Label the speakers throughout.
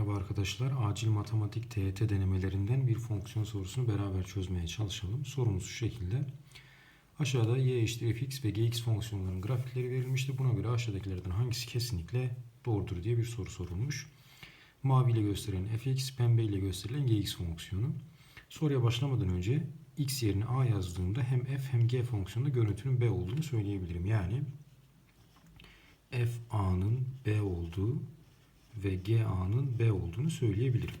Speaker 1: Merhaba arkadaşlar. Acil matematik TYT denemelerinden bir fonksiyon sorusunu beraber çözmeye çalışalım. Sorumuz şu şekilde. Aşağıda y eşittir fx ve gx fonksiyonlarının grafikleri verilmiştir. Buna göre aşağıdakilerden hangisi kesinlikle doğrudur diye bir soru sorulmuş. Mavi ile gösterilen fx, pembe ile gösterilen gx fonksiyonu. Soruya başlamadan önce x yerine a yazdığımda hem f hem g fonksiyonunda görüntünün b olduğunu söyleyebilirim. Yani f a'nın b olduğu ve GA'nın B olduğunu söyleyebilirim.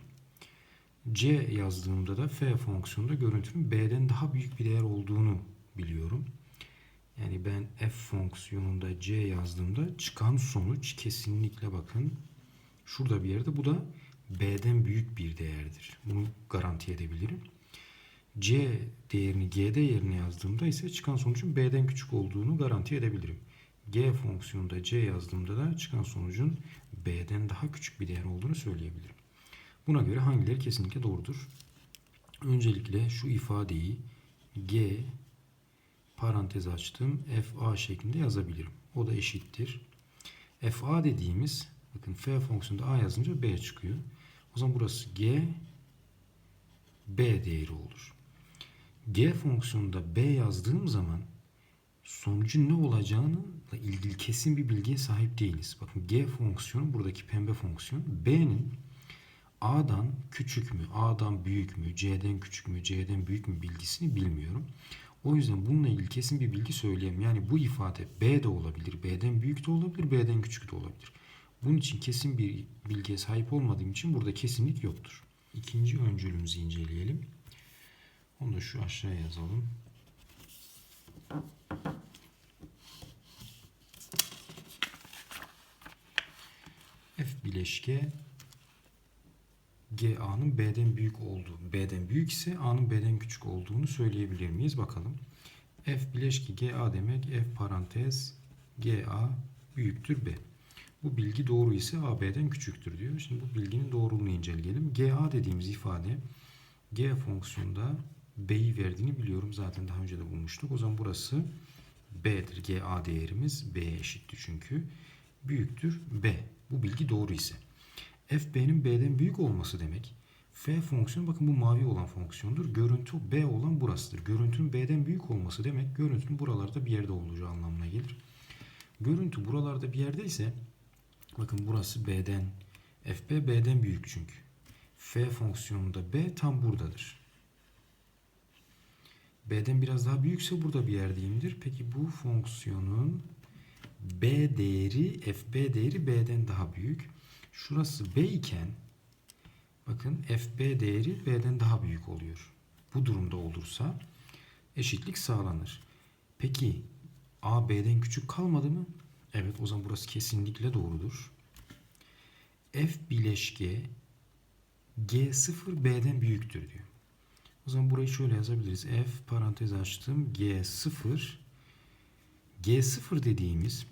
Speaker 1: C yazdığımda da F fonksiyonunda görüntünün B'den daha büyük bir değer olduğunu biliyorum. Yani ben F fonksiyonunda C yazdığımda çıkan sonuç kesinlikle bakın şurada bir yerde bu da B'den büyük bir değerdir. Bunu garanti edebilirim. C değerini G'de yerine yazdığımda ise çıkan sonucun B'den küçük olduğunu garanti edebilirim. G fonksiyonunda C yazdığımda da çıkan sonucun B'den daha küçük bir değer olduğunu söyleyebilirim. Buna göre hangileri kesinlikle doğrudur? Öncelikle şu ifadeyi G parantez açtım FA şeklinde yazabilirim. O da eşittir. FA dediğimiz bakın F fonksiyonunda A yazınca B çıkıyor. O zaman burası G B değeri olur. G fonksiyonunda B yazdığım zaman sonucun ne olacağıyla ilgili kesin bir bilgiye sahip değiliz. Bakın g fonksiyonu buradaki pembe fonksiyon b'nin a'dan küçük mü, a'dan büyük mü, c'den küçük mü, c'den büyük mü bilgisini bilmiyorum. O yüzden bununla ilgili kesin bir bilgi söyleyemem. Yani bu ifade b de olabilir, b'den büyük de olabilir, b'den küçük de olabilir. Bunun için kesin bir bilgiye sahip olmadığım için burada kesinlik yoktur. İkinci öncülümüzü inceleyelim. Onu da şu aşağıya yazalım. F bileşke G A'nın B'den büyük olduğu, B'den büyük ise A'nın B'den küçük olduğunu söyleyebilir miyiz? Bakalım. F bileşki G A demek F parantez G A büyüktür B. Bu bilgi doğru ise A B'den küçüktür diyor. Şimdi bu bilginin doğruluğunu inceleyelim. G A dediğimiz ifade G fonksiyonunda B'yi verdiğini biliyorum. Zaten daha önce de bulmuştuk. O zaman burası B'dir. G A değerimiz B'ye eşitti çünkü. Büyüktür B. Bu bilgi doğru ise. f b'nin b'den büyük olması demek. f fonksiyonu bakın bu mavi olan fonksiyondur. Görüntü b olan burasıdır. Görüntünün b'den büyük olması demek görüntünün buralarda bir yerde olacağı anlamına gelir. Görüntü buralarda bir yerde ise bakın burası b'den fb b'den büyük çünkü. f fonksiyonunda b tam buradadır. b'den biraz daha büyükse burada bir yerdeyimdir. Peki bu fonksiyonun b değeri fb değeri b'den daha büyük. Şurası b iken bakın fb değeri b'den daha büyük oluyor. Bu durumda olursa eşitlik sağlanır. Peki a b'den küçük kalmadı mı? Evet o zaman burası kesinlikle doğrudur. f bileşke g0 b'den büyüktür diyor. O zaman burayı şöyle yazabiliriz. f parantez açtım g0 G0 dediğimiz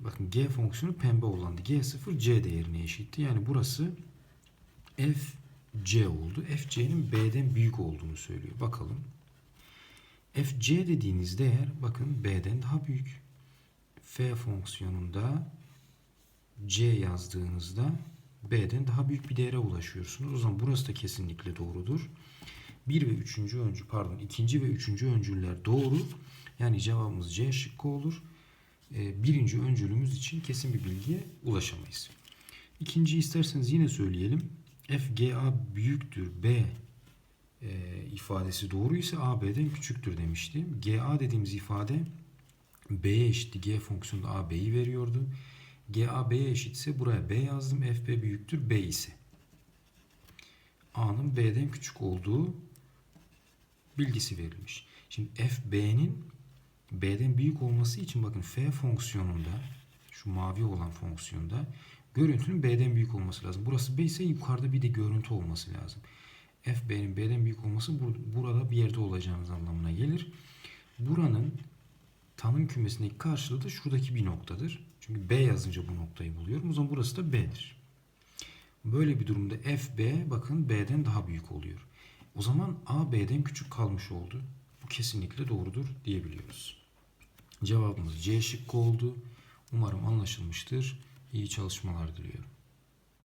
Speaker 1: bakın G fonksiyonu pembe olandı. G0 C değerine eşitti. Yani burası F C oldu. F C'nin B'den büyük olduğunu söylüyor. Bakalım. F C dediğiniz değer bakın B'den daha büyük. F fonksiyonunda C yazdığınızda B'den daha büyük bir değere ulaşıyorsunuz. O zaman burası da kesinlikle doğrudur. 1 ve 3. öncü pardon 2. ve 3. öncüller doğru. Yani cevabımız C şıkkı olur. Ee, birinci öncülümüz için kesin bir bilgiye ulaşamayız. İkinciyi isterseniz yine söyleyelim. FGA büyüktür B e, ifadesi doğru ise A B'den küçüktür demiştim. GA dediğimiz ifade B'ye eşitti. G fonksiyonunda A B'yi veriyordu. GA B'ye eşitse buraya B yazdım. FB büyüktür B ise. A'nın B'den küçük olduğu bilgisi verilmiş. Şimdi FB'nin B'den büyük olması için bakın F fonksiyonunda şu mavi olan fonksiyonda görüntünün B'den büyük olması lazım. Burası B ise yukarıda bir de görüntü olması lazım. F B'nin B'den büyük olması burada bir yerde olacağınız anlamına gelir. Buranın tanım kümesindeki karşılığı da şuradaki bir noktadır. Çünkü B yazınca bu noktayı buluyorum. O zaman burası da B'dir. Böyle bir durumda F B bakın B'den daha büyük oluyor. O zaman A B'den küçük kalmış oldu. Bu kesinlikle doğrudur diyebiliyoruz. Cevabımız C şıkkı oldu. Umarım anlaşılmıştır. İyi çalışmalar diliyorum.